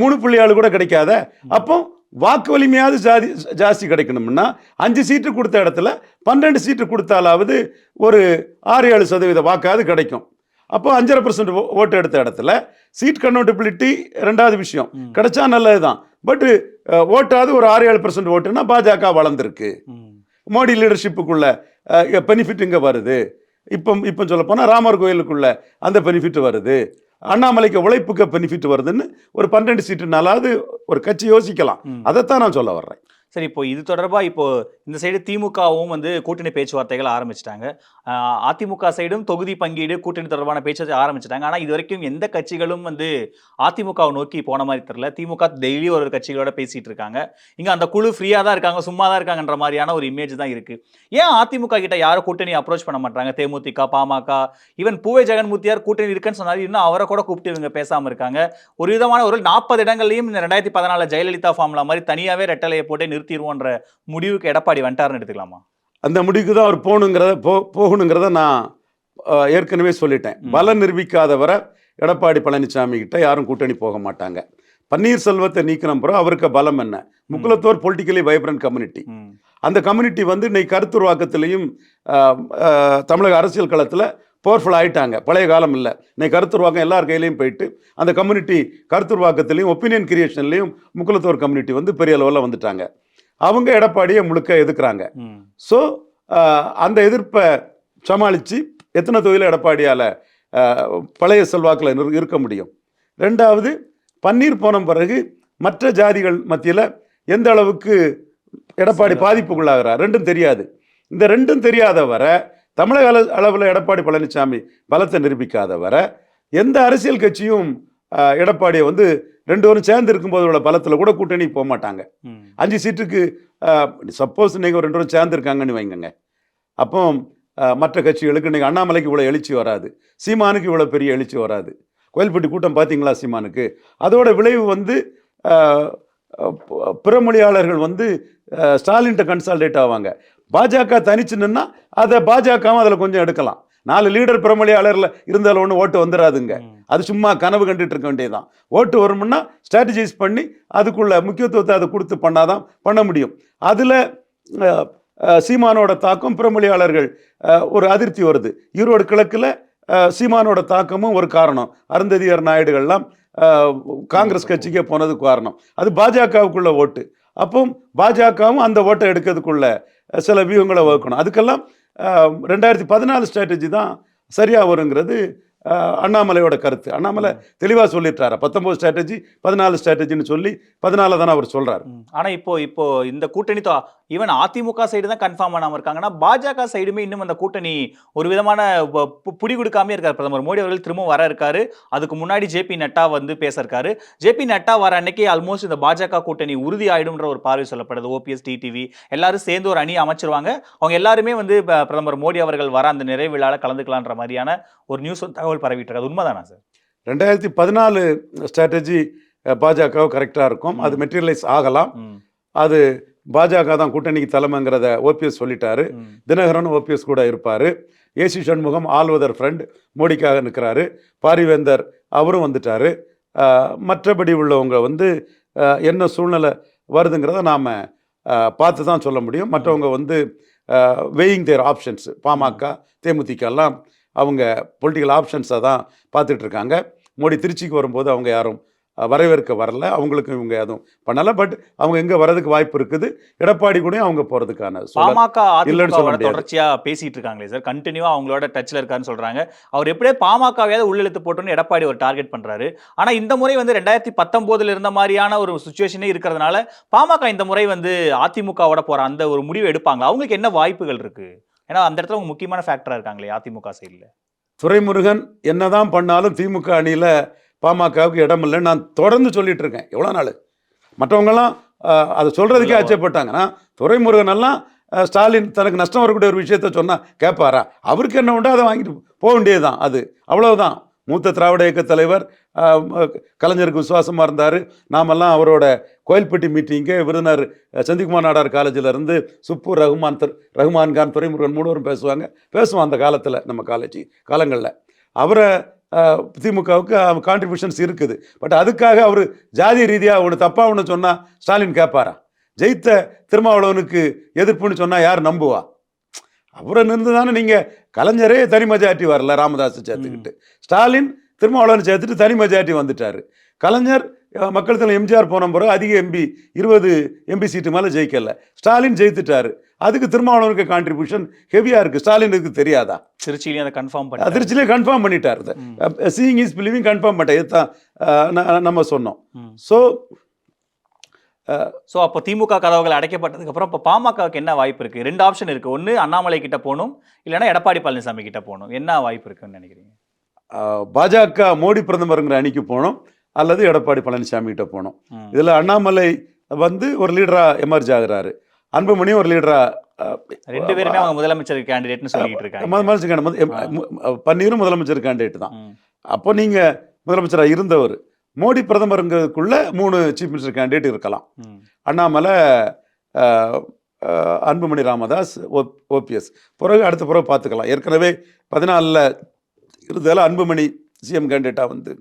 மூணு புள்ளி ஆளு கூட கிடைக்காத. அப்போ வாக்கு வலிமையாவது ஜாதி ஜாஸ்தி கிடைக்கணும்னா அஞ்சு சீட்டு கொடுத்த இடத்துல பன்னெண்டு சீட்டு கொடுத்தாலாவது ஒரு ஆறு ஏழு சதவீத வாக்காவது கிடைக்கும். அப்போ அஞ்சரை பர்சன்ட் ஓட்டு எடுத்த இடத்துல சீட் கன்வெர்டபிலிட்டி ரெண்டாவது விஷயம். கிடைச்சா நல்லதுதான். பட் ஓட்டாவது ஒரு ஆறு ஏழு பர்சன்ட் ஓட்டுனா பாஜக வளர்ந்துருக்கு. மோடி லீடர்ஷிப்புக்குள்ள பெனிஃபிட் இங்கே வருது. இப்போ இப்போ சொல்ல போனால் ராமர் கோயிலுக்குள்ள அந்த பெனிஃபிட் வருது. அண்ணாமலைக்கு உழைப்புக்கு பெனிஃபிட் வருதுன்னு ஒரு பன்னெண்டு சீட்டுனாலாவது ஒரு கட்சி யோசிக்கலாம். அதைத்தான் நான் சொல்ல வர்றேன். சரி இப்போ இது தொடர்பாக இப்போ இந்த சைடு திமுகவும் வந்து கூட்டணி பேச்சுவார்த்தைகள் ஆரம்பிச்சிட்டாங்க. அதிமுக சைடும் தொகுதி பங்கீடு கூட்டணி தொடர்பான பேச்சுவார்த்தை ஆரம்பிச்சிட்டாங்க. ஆனால் இது வரைக்கும் எந்த கட்சிகளும் வந்து அதிமுகவை நோக்கி போன மாதிரி தெரில திமுக டெய்லி ஒரு ஒரு கட்சிகளோட பேசிகிட்டு இருக்காங்க. இங்கே அந்த குழு ஃப்ரீயாக தான் இருக்காங்க சும்மா தான் இருக்காங்கன்ற மாதிரியான ஒரு இமேஜ் தான் இருக்குது ஏன் அதிமுக கிட்ட யாரும் கூட்டணி அப்ரோச் பண்ண மாட்டாங்க தேமுதிக பாமக ஈவன் பூவே ஜெகன்மூர்த்தியார் கூட்டணி இருக்குன்னு சொன்னாரு. இன்னும் அவரை கூட கூப்பிட்டு இவங்க பேசாமல் இருக்காங்க. ஒரு விதமான ஒரு நாற்பது இடங்கள்லையும் இந்த ரெண்டாயிரத்தி பதினாலு ஜெயலலிதா ஃபார்ம்ல மாதிரி தனியாகவே ரெட்டலையை போட்டு நிறுத்திடுவோன்ற முடிவுக்கு எடப்பாடி வந்துட்டாருன்னு எடுத்துக்கலாமா? அந்த முடிவுக்கு தான் அவர் போகணுங்கிறத போ போகணுங்கிறத நான் ஏற்கனவே சொல்லிட்டேன். பலம் நிரூபிக்காதவரை எடப்பாடி பழனிசாமி கிட்ட யாரும் கூட்டணி போக மாட்டாங்க. பன்னீர்செல்வத்தை நீக்கின பிறகு அவருக்கு பலம் என்ன? Mukkulathor politically vibrant community. அந்த கம்யூனிட்டி வந்து இன்னைக்கு கருத்துருவாக்கத்திலையும் தமிழக அரசியல் களத்தில் பவர்ஃபுல் ஆயிட்டாங்க. பழைய காலம் இல்லை. இன்னைக்கு கருத்துருவாக்கம் எல்லார் கையிலையும் போயிட்டு அந்த கம்யூனிட்டி கருத்துருவாக்கத்திலையும் ஒப்பீனியன் கிரியேஷன்லையும் முக்குலத்தோர் கம்யூனிட்டி வந்து பெரிய லெவலில் வந்துட்டாங்க. அவங்க எடப்பாடியை முழுக்க எதுக்குறாங்க? ம். ஸோ அந்த எதிர்ப்பை சமாளித்து எத்தனை தொகுதியில் எடப்பாடியால் பழைய செல்வாக்கில் இருக்க முடியும்? ரெண்டாவது பன்னீர் போன பிறகு மற்ற ஜாதிகள் மத்தியில் எந்த அளவுக்கு எடப்பாடி பாதிப்புக்குள்ளாகிறார்? ரெண்டும் தெரியாது. இந்த ரெண்டும் தெரியாத வரை தமிழக அள- அளவில் எடப்பாடி பழனிசாமி பலத்தை நிரூபிக்காத வரை எந்த அரசியல் கட்சியும் எடப்பாடியை வந்து ரெண்டு பேரும் சேர்ந்து இருக்கும்போது உள்ள பலத்தில் கூட கூட்டணி போக மாட்டாங்க. அஞ்சு சீட்டுக்கு சப்போஸ் ஒரு ரெண்டு பேரும் சேர்ந்துருக்காங்கன்னு வைங்கங்க. அப்போ மற்ற கட்சிகளுக்கு இன்னைக்கு அண்ணாமலைக்கு இவ்வளோ எழுச்சி வராது. சீமானுக்கு இவ்வளோ பெரிய எழுச்சி வராது. கோயில்பட்டி கூட்டம் பார்த்தீங்களா சீமானுக்கு? அதோட விளைவு வந்து பிற மொழியாளர்கள் வந்து அஹ், ஸ்டாலின்ட்ட கன்சால்டேட் ஆவாங்க. பாஜக தனிச்சு நின்னா அதை பாஜகவும் அதில் கொஞ்சம் எடுக்கலாம். நாலு லீடர் பிரமொழியாளரில் இருந்தாலும் ஒன்றும் ஓட்டு வந்துடாதுங்க. அது சும்மா கனவு கண்டுட்டு இருக்க வேண்டியதுதான் ஓட்டு வரும்னா ஸ்ட்ராட்டஜைஸ் பண்ணி அதுக்குள்ள முக்கியத்துவத்தை அதை கொடுத்து பண்ணாதான் பண்ண முடியும். அதில் சீமானோட தாக்கம் பிரமொழியாளர்கள் ஒரு அதிருப்தி வருது. ஈரோடு கிழக்கில் சீமானோட தாக்கமும் ஒரு காரணம். அருந்ததியர் நாயுடுகள்லாம் காங்கிரஸ் கட்சிக்கே போனதுக்கு காரணம். அது பாஜகவுக்குள்ள ஓட்டு. அப்போ பாஜகவும் அந்த ஓட்டை எடுக்கிறதுக்குள்ள சில வியூகங்களை வகுக்கணும். அதுக்கெல்லாம் ரெண்டாயிரத்தி பதினாலு ஸ்ட்ராட்டஜி தான் சரியாக வருங்கிறது அண்ணாமலையோட கருத்து. அண்ணாமலை தெளிவாக சொல்லிட்டாரு. பத்தொம்போது ஸ்ட்ராட்டஜி பதினாலு ஸ்ட்ராட்டஜின்னு சொல்லி பதினால தானே அவர் சொல்கிறார் ம். ஆனா இப்போ இப்போ இந்த கூட்டணி ஈவன் அதிமுக சைடு தான் கன்ஃபார்ம் பண்ணாம இருக்காங்கன்னா பாஜக சைடுமே இன்னும் அந்த கூட்டணி ஒரு விதமான புடி கொடுக்காம இருக்காரு. பிரதமர் மோடி அவர்கள் திரும்ப வர இருக்காரு. அதுக்கு முன்னாடி ஜேபி நட்டா வந்து பேச இருக்காரு. ஜேபி நட்டா வர அன்னைக்கு ஆல்மோஸ்ட் இந்த பாஜக கூட்டணி உறுதி ஆயிடும்ன்ற ஒரு பார்வை சொல்லப்படுது. ஓபிஎஸ் டிடிவி எல்லாரும் சேர்ந்து ஒரு அணி அமைச்சிருவாங்க. அவங்க எல்லாருமே வந்து பிரதமர் மோடி அவர்கள் வர அந்த நிறைவு விழால கலந்துக்கலான்ற மாதிரியான ஒரு நியூஸ் தகவல் பரவிட்டு இருக்கு. அது உண்மைதானா சார்? ரெண்டாயிரத்தி பதினாலு ஸ்ட்ராட்டஜி பாஜக கரெக்டாக இருக்கும். அது மெட்டீரியலைஸ் ஆகலாம். அது பாஜக தான் கூட்டணிக்கு தலைமைங்கிறத ஓபிஎஸ் சொல்லிட்டாரு. தினகரன் ஓபிஎஸ் கூட இருப்பார். AC Shanmugam all weather friend மோடிக்காக நிற்கிறாரு பாரிவேந்தர் அவரும் வந்துட்டாரு. மற்றபடி உள்ளவங்க வந்து என்ன சூழ்நிலை வருதுங்கிறத நாம் பார்த்து தான் சொல்ல முடியும். மற்றவங்க வந்து weighing their options Pamaka Themuthika எல்லாம் அவங்க பொலிட்டிக்கல் ஆப்ஷன்ஸை தான் பார்த்துட்டு இருக்காங்க மோடி திருச்சிக்கு வரும்போது அவங்க யாரும் வரவேற்க வரல. அவங்களுக்கு இவங்க எதுவும் பண்ணலை. பட் அவங்க எங்கே வரதுக்கு வாய்ப்பு இருக்குது. எடப்பாடி கூடயும் அவங்க போகிறதுக்கான சூழல் பாமக இல்லைன்னு சொல்ல அதிமுக முடியாது. தொடர்ச்சியா பேசிட்டு இருக்காங்களே சார் கண்டினியூவா அவங்களோட டச்ல இருக்காருன்னு சொல்றாங்க. அவர் எப்படியே பாமகவையாவது உள்ளெழுத்து போட்டோன்னு எடப்பாடி ஒரு டார்கெட் பண்றாரு. ஆனா இந்த முறை வந்து ரெண்டாயிரத்தி பத்தொன்பதுல இருந்த மாதிரியான ஒரு சுச்சுவேஷனே இருக்கிறதுனால பாமக இந்த முறை வந்து அதிமுகவோட போற அந்த ஒரு முடிவு எடுப்பாங்க அவங்களுக்கு என்ன வாய்ப்புகள் இருக்கு? ஏன்னா அந்த இடத்துல அவங்க முக்கியமான ஃபேக்டரா இருக்காங்களே அதிமுக சைடுல துரைமுருகன் என்னதான் பண்ணாலும் திமுக அணியில் பாமகவுக்கு இடம் இல்லைன்னு நான் தொடர்ந்து சொல்லிட்டு இருக்கேன். எவ்வளோ நாள்? மற்றவங்கெல்லாம் அதை சொல்கிறதுக்கே இல்ல. அச்சப்பட்டாங்கன்னா துரைமுருகன் எல்லாம் அஹ், ஸ்டாலின் தனக்கு நஷ்டம் வரக்கூடிய ஒரு விஷயத்த சொன்னால் கேட்பாரா அவருக்கு என்ன உண்டோ அதை வாங்கிட்டு போக வேண்டியதுதான் அது. அவ்வளவுதான். மூத்த திராவிட இயக்க தலைவர் கலைஞருக்கு விசுவாசமாக இருந்தார். நாமெல்லாம் அவரோட கோயில்பட்டி மீட்டிங்கு விருதுநர் செந்திக்குமார் நாடார் காலேஜில் இருந்து சுப்பு ரகுமான் திரு- ரகுமான் கான் துறைமுருகன் மூணு பேசுவாங்க. பேசுவோம் அந்த காலத்தில் நம்ம காலேஜ் காலங்களில். அவரை திமுகவுக்கு கான்ட்ரிபியூஷன்ஸ் இருக்குது. பட் அதுக்காக அவர் ஜாதி ரீதியாக ஒன்று தப்பாக ஒன்று சொன்னால் ஸ்டாலின் கேட்பாரா ஜெயித்த திருமாவளவனுக்கு எதிர்ப்புன்னு சொன்னால் யார் நம்புவா? அவரை நின்று தானே நீங்கள் கலைஞரே தனி மெஜாரிட்டி வரல ராமதாஸ் சேர்த்துக்கிட்டு. ஸ்டாலின் திருமாவளவன் சேர்த்துட்டு தனி மெஜாரிட்டி வந்துட்டார். கலைஞர் மக்கள் தலைவர் எம்ஜிஆர் போன பிறகு அதிக எம்பி இருபது எம்பி சீட்டு மேலே ஜெயிக்கல. ஸ்டாலின் ஜெயித்துட்டாரு. அதுக்கு திருமாவளவனுக்கு கான்ட்ரிபியூஷன் ஹெவியாக இருக்குது ஸ்டாலினுக்கு தெரியாதா? திருச்சியிலையும் அதை கன்ஃபார்ம் பண்ணி அதிர்ச்சியிலே கன்ஃபார்ம் பண்ணிட்டார். சீயிங் இஸ் பிலீவிங் கன்ஃபார்ம் பண்ணிட்டேன் இதுதான் நம்ம சொன்னோம். ஸோ ஸோ அப்போ திமுக கதவுகள் அடைக்கப்பட்டதுக்கு அப்புறம் இப்போ பாமகவுக்கு என்ன வாய்ப்பு இருக்கு? ரெண்டு ஆப்ஷன் இருக்கு. ஒன்று அண்ணாமலை கிட்ட போகணும். இல்லைன்னா எடப்பாடி பழனிசாமி கிட்ட போகணும். என்ன வாய்ப்பு இருக்குன்னு நினைக்கிறீங்க? பாஜக மோடி பிரதமருங்கிற அணிக்கு போனோம் அல்லது எடப்பாடி பழனிசாமி கிட்ட போனோம் ம். இதில் அண்ணாமலை வந்து ஒரு லீடரா எமர்ஜ் ஆகுறாரு. அன்புமணி ஒரு லீடரா ரெண்டு பேருமே அவங்க முதலமைச்சர் கேண்டிடேட்னு சொல்லிட்டு இருக்காங்க. பன்னீரும் முதலமைச்சர் கேண்டிடேட் தான். அப்போ நீங்கள் முதலமைச்சராக இருந்தவர் மோடி பிரதமருங்கிறதுக்குள்ள மூணு சீஃப் மினிஸ்டர் கேண்டிடேட் இருக்கலாம். அண்ணாமலை அன்புமணி ராமதாஸ் ஓபிஎஸ். பிறகு அடுத்த பிறகு பார்த்துக்கலாம். ஏற்கனவே பதினாலில் இருந்ததால் அன்புமணி சிஎம் கேண்டிடேட்டாக வந்து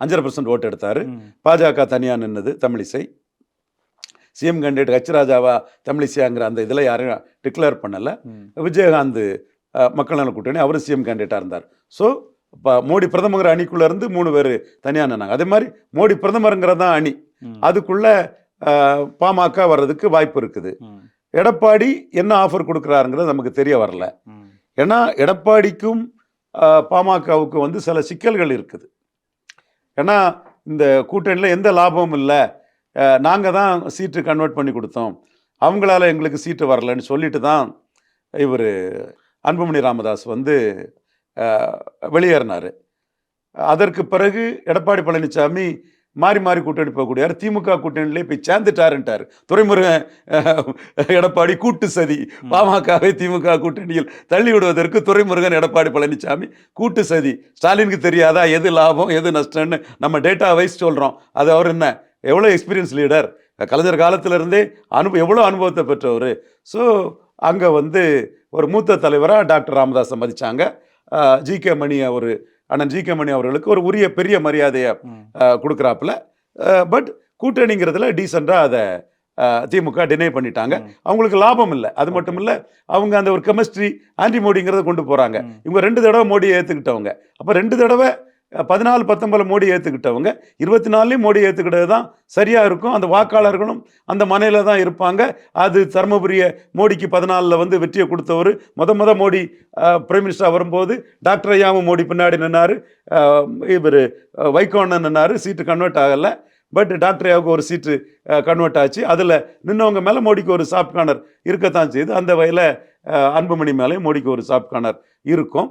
அஞ்சரை பர்சன்ட் ஓட்டு எடுத்தார். பாஜக தனியாக நின்னது தமிழிசை. சிஎம் கேண்டிடேட் ஹச் ராஜாவா தமிழிசையாங்கிற அந்த இதில் யாரும் டிக்ளேர் பண்ணலை. விஜயகாந்த் மக்கள் நல கூட்டணி அவர் சிஎம் கேண்டிடேட்டாக இருந்தார். ஸோ இப்போ மோடி பிரதமர் அணிக்குள்ள இருந்து மூணு பேர் தனியாக நின்னாங்க. அதே மாதிரி மோடி பிரதமருங்கிறது தான் அணி. அதுக்குள்ள பாமக வர்றதுக்கு வாய்ப்பு இருக்குது. எடப்பாடி என்ன ஆஃபர் கொடுக்குறாருங்கிறது நமக்கு தெரிய வரல. ஏன்னா எடப்பாடிக்கும் பாமகவுக்கும் வந்து சில சிக்கல்கள் இருக்குது. ஏன்னா இந்த கூட்டணியில் எந்த லாபமும் இல்லை. நாங்கள் தான் சீட்டு கன்வெர்ட் பண்ணி கொடுத்தோம். அவங்களால எங்களுக்கு சீட்டு வரலன்னு சொல்லிட்டு தான் இவர் அன்புமணி ராமதாஸ் வந்து வெளியேறினார். அதற்கு பிறகு எடப்பாடி பழனிசாமி மாறி மாறி கூட்டணி போகக்கூடியார். திமுக கூட்டணியிலே போய் சேர்ந்துட்டாருன்ட்டார். துறைமுருகன் எடப்பாடி கூட்டு சதி. பாமகவை திமுக கூட்டணியில் தள்ளி விடுவதற்கு துரைமுருகன் எடப்பாடி பழனிசாமி கூட்டு சதி. ஸ்டாலினுக்கு தெரியாதா? எது லாபம் எது நஷ்டம்னு நம்ம டேட்டா வைஸ் சொல்கிறோம் அது அவர் என்ன? எவ்வளோ எக்ஸ்பீரியன்ஸ் லீடர்? கலைஞர் காலத்திலிருந்தே அனுபவ எவ்வளோ அனுபவத்தை பெற்றவர்? ஸோ அங்கே வந்து ஒரு மூத்த தலைவராக டாக்டர் ராமதாஸை மதித்தாங்க ஜி கே மணி ஒரு அண்ணன் ஜி கே மணி அவர்களுக்கு ஒரு உரிய பெரிய மரியாதையை. கொடுக்குறாப்புல. பட் கூட்டணிங்கிறதுல டீசெண்டாக அதை திமுக டினை பண்ணிட்டாங்க. அவங்களுக்கு லாபம் இல்லை. அது மட்டும் இல்லை அவங்க அந்த ஒரு கெமிஸ்ட்ரி ஆன்டி மோடிங்கிறத கொண்டு போகிறாங்க. இவங்க ரெண்டு தடவை மோடியை ஏற்றுக்கிட்டவங்க அப்போ ரெண்டு தடவை பதினாலு பத்தொன்பது மோடி ஏற்றுக்கிட்டவங்க இருபத்தி நாலுலேயும் மோடி ஏற்றுக்கிட்டது தான் சரியாக இருக்கும். அந்த வாக்காளர்களும் அந்த மனையில் தான் இருப்பாங்க. அது தர்மபுரிய மோடிக்கு பதினாலில் வந்து வெற்றியை கொடுத்தவர். முத முத மோடி பிரைம் மினிஸ்டராக வரும்போது டாக்டர் ஐயாவும் மோடி பின்னாடி நின்னார். இவர் வைகோண்ணன் நின்னார். சீட்டு கன்வெர்ட் ஆகலை. பட் டாக்டர் ஐயாவுக்கு ஒரு சீட்டு கன்வெர்ட் ஆச்சு. அதில் நின்னவங்க மேலே மோடிக்கு ஒரு சாஃப்ட் கார்னர் இருக்கத்தான் செய்யுது அந்த வகையில் அன்புமணி மேலேயும் மோடிக்கு ஒரு சாஃப்ட் கார்னர் இருக்கும்.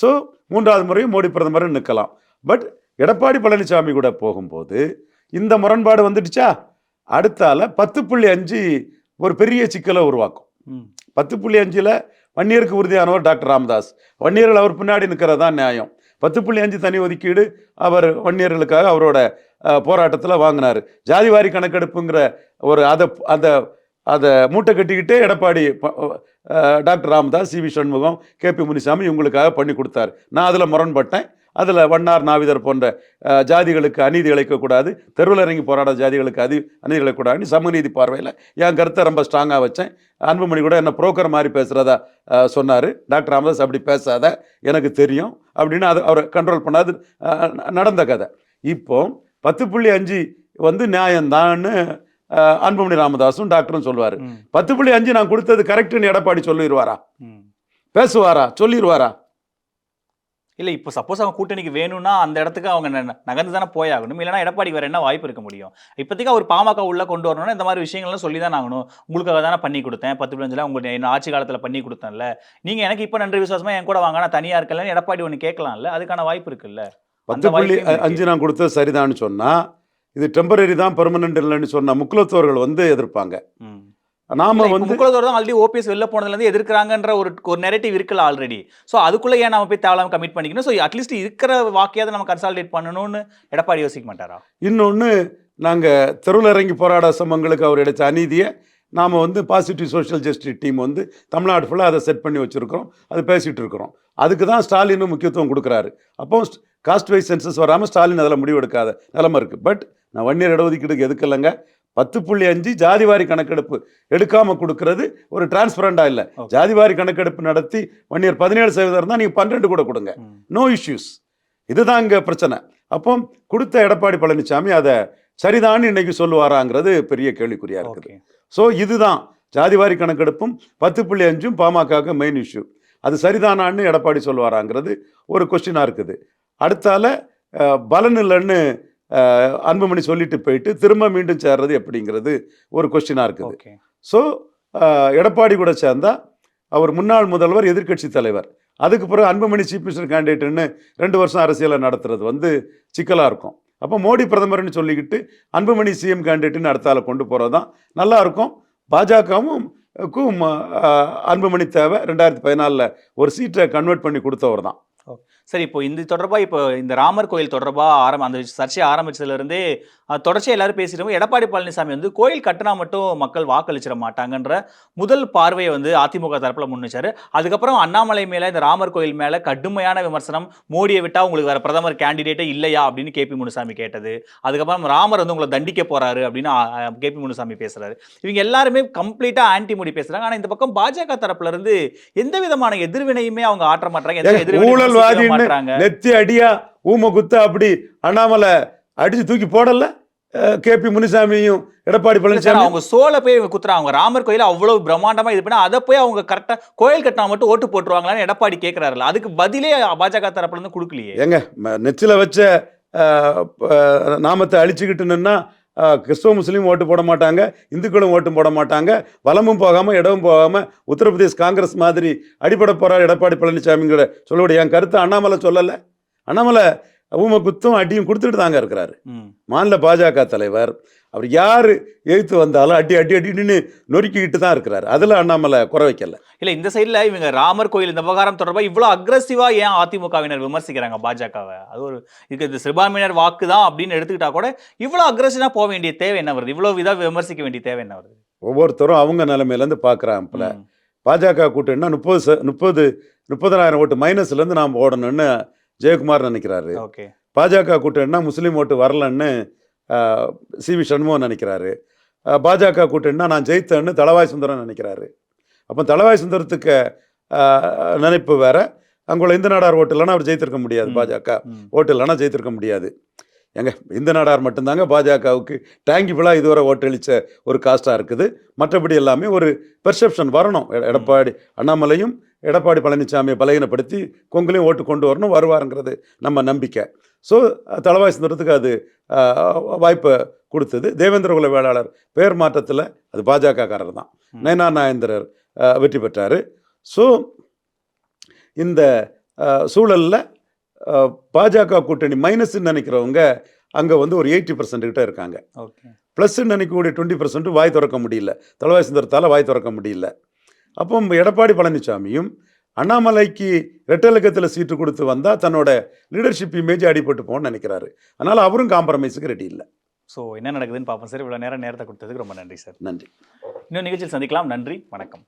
ஸோ மூன்றாவது முறையும் மோடி பிரதமர் நிற்கலாம். பட் எடப்பாடி பழனிசாமி கூட போகும்போது இந்த முரண்பாடு வந்துடுச்சா? அடுத்தால பத்து புள்ளி அஞ்சு ஒரு பெரிய சிக்கலை உருவாக்கும். பத்து புள்ளி அஞ்சில் வன்னியருக்கு உறுதியானவர் டாக்டர் ராமதாஸ். வன்னியர்கள் அவர் பின்னாடி நிற்கிறது தான் நியாயம். பத்து புள்ளி அஞ்சு தனி ஒதுக்கீடு அவர் வன்னியர்களுக்காக அவரோட போராட்டத்தில் வாங்கினார். ஜாதிவாரி கணக்கெடுப்புங்கிற ஒரு அதை அதை அதை மூட்டை கட்டிக்கிட்டே Edappadi doctor Ramadoss C V Shanmugam K P Munusamy இவங்களுக்காக பண்ணி கொடுத்தாரு. நான் அதில் முரண்பட்டேன். அதில் வண்ணார் நாவிதர் போன்ற ஜாதிகளுக்கு அநீதி இழைக்கக்கூடாது தெருவில் இறங்கி போராட ஜாதிகளுக்கு அதி அநீதி இழைக்கக்கூடாதுன்னு சமநீதி பார்வையில் என் கருத்தை ரொம்ப ஸ்ட்ராங்காக வச்சேன். அன்புமணி கூட என்ன புரோக்கர் மாதிரி பேசுகிறதா சொன்னார். டாக்டர் ராமதாஸ் அப்படி பேசாத. எனக்கு தெரியும். அப்படின்னு அதை அவரை கண்ட்ரோல் பண்ணாது. நடந்த கதை. இப்போ பத்து புள்ளி அஞ்சு வந்து நியாயம்தான்னு அன்புமணி ராமதாஸும் டாக்டரும் சொல்லுவார். பத்து புள்ளி அஞ்சு நான் கொடுத்தது கரெக்டுன்னு எடப்பாடி சொல்லிடுவாரா. பேசுவாரா? சொல்லிடுவாரா இல்ல இப்போ சப்போஸ் அவங்க கூட்டணிக்கு வேணும்னா அந்த இடத்துக்கு அவங்க நகர்ந்து தானே போயாகணும் இல்லைன்னா எடப்பாடிக்கு வேற என்ன வாய்ப்பு இருக்க முடியும்? இப்போதைக்கு அவர் பாமக உள்ள கொண்டு வரணும்னா இந்த மாதிரி விஷயங்கள்லாம் சொல்லி தான் ஆகணும். உங்களுக்காக தானே பண்ணி கொடுத்தேன். பத்து பதினஞ்சுல உங்களுக்கு என்ன ஆட்சி காலத்துல பண்ணி கொடுத்தேன்ல. நீங்க எனக்கு இப்போ நன்றி விசுவாசமா என் கூட வாங்க நான் தனியா இருக்கலன்னு எடப்பாடி ஒன்று கேட்கலாம்ல அதுக்கான வாய்ப்பு இருக்குல்ல? பத்து புள்ளி. அஞ்சு நான் கொடுத்தது சரிதான்னு சொன்னா இது டெம்பரரி தான் பெர்மனன்ட் இல்லைன்னு சொன்ன முக்குலத்தோர்கள் வந்து எதிர்ப்பாங்க. நாம வந்து முக்குளத்தோட தான் ஆல்ரெடி ஓபிஎஸ் வெளில போனதுல இருந்து எதிர்க்கிறாங்கன்ற ஒரு ஒரு நெரேட்டிவ் இருக்குல்ல ஆல்ரெடி சோ அதுக்குள்ள ஏன் நம்ம போய் தேவையில்லாம கமிட் பண்ணிக்கணும்? சோ அட்லீஸ்ட் இருக்கிற வாக்கியாவது நம்ம கன்சாலிடேட் பண்ணணும்னு எடப்பாடி யோசிக்க மாட்டாரா? இன்னொன்று நாங்கள் தெருவில் இறங்கி போராட சமங்களுக்கு அவர் எடுத்த அநீதியை நாம் வந்து பாசிட்டிவ் சோஷியல் ஜஸ்டிஸ் டீம் வந்து தமிழ்நாடு ஃபுல்லாக அதை செட் பண்ணி வச்சுருக்கிறோம். அது பேசிகிட்டு இருக்கிறோம். அதுக்கு தான் ஸ்டாலினும் முக்கியத்துவம் கொடுக்குறாரு. அப்போ காஸ்ட் வைஸ் சென்சஸ் வராமல் ஸ்டாலின் அதில் முடிவெடுக்காத நிலமை இருக்குது பட் நான் வன்னியர் இடஒதுக்கீடுக்கு எதுக்கு இல்லைங்க பத்து புள்ளி அஞ்சு ஜாதிவாரி கணக்கெடுப்பு எடுக்காமல் கொடுக்கறது ஒரு டிரான்ஸ்பரண்டாக இல்லை. ஜாதிவாரி கணக்கெடுப்பு நடத்தி வன்னியர் பதினேழு சதவீதம் இருந்தால் நீங்கள் பன்னெண்டு கூட கொடுங்க. நோ இஷ்யூஸ் இதுதான் இங்கே பிரச்சனை. அப்போ கொடுத்த எடப்பாடி பழனிசாமி அதை சரிதான்னு இன்னைக்கு சொல்லுவாராங்கிறது பெரிய கேள்விக்குறியா இருக்குது. ஸோ இதுதான். ஜாதிவாரி கணக்கெடுப்பும் பத்து புள்ளி அஞ்சும் பாமகவுக்கு மெயின் இஷ்யூ அது சரிதானான்னு எடப்பாடி சொல்லுவாராங்கிறது ஒரு கொஸ்டினாக இருக்குது. அடுத்தால பலன் இல்லைன்னு அன்புமணி சொல்லிட்டு போயிட்டு திரும்ப மீண்டும் சேர்றது எப்படிங்கிறது ஒரு கொஸ்டினாக இருக்குது. ஸோ எடப்பாடி கூட சேர்ந்தா அவர் முன்னாள் முதல்வர் எதிர்க்கட்சி தலைவர். அதுக்கு பிறகு அன்புமணி சீஃப் மினிஸ்டர் கேண்டிடேட்னு ரெண்டு வருஷம் அரசியலை நடத்துறது வந்து சிக்கலாக இருக்கும். அப்போ மோடி பிரதமர்னு சொல்லிக்கிட்டு அன்புமணி சிஎம் கேண்டிடேட்னு அடுத்தால கொண்டு போகிறது தான் நல்லா இருக்கும். பாஜகவும் அன்புமணி தேவை. ரெண்டாயிரத்தி பதினாலில் ஒரு சீட்டை கன்வெர்ட் பண்ணி கொடுத்தவர் தான் சரி இப்போ இந்த தொடர்பா இப்போ இந்த ராமர் கோயில் தொடர்பா ஆரம்ப அந்த சர்ச்சை ஆரம்பிச்சதுல இருந்தே அஹ், தொடர்ச்சியா எல்லாரும் பேசிட்டு எடப்பாடி பழனிசாமி வந்து கோயில் கட்டினா மட்டும் மக்கள் வாக்களிச்சிட மாட்டாங்கன்ற முதல் பார்வையை வந்து அதிமுக தரப்புல முன்னிச்சாரு அதுக்கப்புறம் அண்ணாமலை மேல இந்த ராமர் கோயில் மேல கடுமையான விமர்சனம் மோடியை விட்டா உங்களுக்கு வேற பிரதமர் கேண்டிடேட்டே இல்லையா அப்படின்னு கேபி முனுசாமி கேட்டது. அதுக்கப்புறம் ராமர் வந்து உங்களை தண்டிக்க போறாரு அப்படின்னு கேபி முனுசாமி பேசுறாரு. இவங்க எல்லாருமே கம்ப்ளீட்டா ஆன்டி மோடி பேசுறாங்க. ஆனா இந்த பக்கம் பாஜக தரப்புல இருந்து எந்த விதமான எதிர்வினையுமே அவங்க ஆற்ற மாட்டாங்க எந்த ஏங்க, நெத்தி அடியா ஊம குத்த அப்படி அண்ணாமலை அடிச்சு தூக்கி போடல. கேபி முனுசாமியும் எடப்பாடி பழனிசாமி அவங்க சோலை போய் இவங்க குத்துறாங்க. அவங்க ராமர் கோயில அவ்வளவு பிரம்மாண்டமா இது பண்ணா அதை போய் அவங்க கரெக்டா கோயில் கட்டினா மட்டும் ஓட்டு போட்டுருவாங்களான்னு எடப்பாடி கேக்குறாருல அதுக்கு பதிலே பாஜக தரப்புல இருந்து கொடுக்கலையே. ஏங்க ம- நெத்தில வச்ச நாமத்தை அழிச்சுக்கிட்டு நின்னா கிறிஸ்தவ முஸ்லீம் ஓட்டு போட மாட்டாங்க இந்துக்களும் ஓட்டு போட மாட்டாங்க வலமும் போகாம இடமும் போகாம உத்தரப்பிரதேஷ் காங்கிரஸ் மாதிரி அடிபட போறார் எடப்பாடி பழனிசாமிங்கிற சொல்லக்கூடிய என் கருத்தை அண்ணாமலை சொல்லலை அண்ணாமலை ஊம குத்தும் அடியும் கொடுத்துட்டு தாங்க இருக்கிறாரு. மாநில பாஜக தலைவர் அவர் யார் எதிர்த்து வந்தாலும் அடி அடி அடின்னு நொறுக்கிக்கிட்டு தான் இருக்கிறாரு. அதில் அண்ணாமலை குறை வைக்கல. இல்ல இந்த சைடுல இவங்க ராமர் கோயில் இந்த விவகாரம் தொடர்பா இவ்வளவு அக்ரஸிவா ஏன் அதிமுகவினர் விமர்சிக்கிறாங்க பாஜகவை? அது ஒரு இதுக்கு இந்த சிறுபான்மையினர் வாக்கு தான் அப்படின்னு எடுத்துக்கிட்டா கூட இவ்வளவு அக்ரஸிவா போக வேண்டிய தேவை என்ன வருது? இவ்வளவு இதா விமர்சிக்க வேண்டிய தேவை என்ன வருது? ஒவ்வொருத்தரும் அவங்க நிலைமையிலேருந்து பார்க்குறாங்கல்ல. பாஜக கூட்டணினா முப்பது ச முப்பது முப்பதனாயிரம் ஓட்டு மைனஸ்லேருந்து நாம் ஓடணும்னு ஜெயக்குமார் நினைக்கிறாரு. ஓகே. பாஜக கூட்டணினா முஸ்லீம் ஓட்டு வரலன்னு சி வி சண்முகம் நினைக்கிறாரு. பாஜக கூட்டணினா நான் ஜெயித்தேன்னு தளவாய் சுந்தரம் நினைக்கிறாரு. அப்போ தளவாய் சுந்தரத்துக்கு நினைப்பு வேற. அங்குள்ள இந்து நாடார் ஓட்டு இல்லைன்னா அவர் ஜெயித்திருக்க முடியாது. பாஜக. ஓட்டு இல்லைன்னா ஜெயித்திருக்க முடியாது. எங்க இந்து நாடார் மட்டும்தாங்க பாஜகவுக்கு டேங்கிபிளாக இதுவரை ஓட்டளித்த ஒரு காஸ்டாக இருக்குது. மற்றபடி எல்லாமே ஒரு பெர்செப்ஷன் வரணும். எடப்பாடி அண்ணாமலையும் எடப்பாடி பழனிசாமியை பலகீனப்படுத்தி கொங்குலையும் ஓட்டு கொண்டு வரணும் வருவாருங்கிறது நம்ம நம்பிக்கை. ஸோ தளவாய் சுந்தரத்துக்கு அது வாய்ப்பை கொடுத்தது. தேவேந்திர குல வேளாளர் பேர் மாற்றத்தில் அது பாஜகக்காரர் தான். நயனா நாயந்திரர் வெற்றி பெற்றார். ஸோ இந்த சூழலில் பாஜக கூட்டணி மைனஸ்ன்னு நினைக்கிறவங்க அங்கே வந்து ஒரு எயிட்டி பர்சன்ட் கிட்ட இருக்காங்க. ப்ளஸ்ன்னு நினைக்கக்கூடிய டுவெண்ட்டி பர்சன்ட் வாய் திறக்க முடியல. தலவாய் சுந்தரத்தால் வாய் திறக்க முடியல. அப்போ எடப்பாடி பழனிசாமியும் அண்ணாமலைக்கு ரெட்டலக்கத்தில் சீட்டு கொடுத்து வந்தால் தன்னோட லீடர்ஷிப் இமேஜ் அடிபட்டு போகணும்னு நினைக்கிறாரு. அதனால் அவரும் காம்ப்ரமைஸுக்கு ரெடி இல்லை. ஸோ என்ன நடக்குதுன்னு பார்ப்போம் சார். இவ்வளவு நேரம் நேரத்தை கொடுத்ததுக்கு ரொம்ப நன்றி சார். நன்றி. இன்னும் நிகழ்ச்சியில் சந்திக்கலாம். நன்றி. வணக்கம்.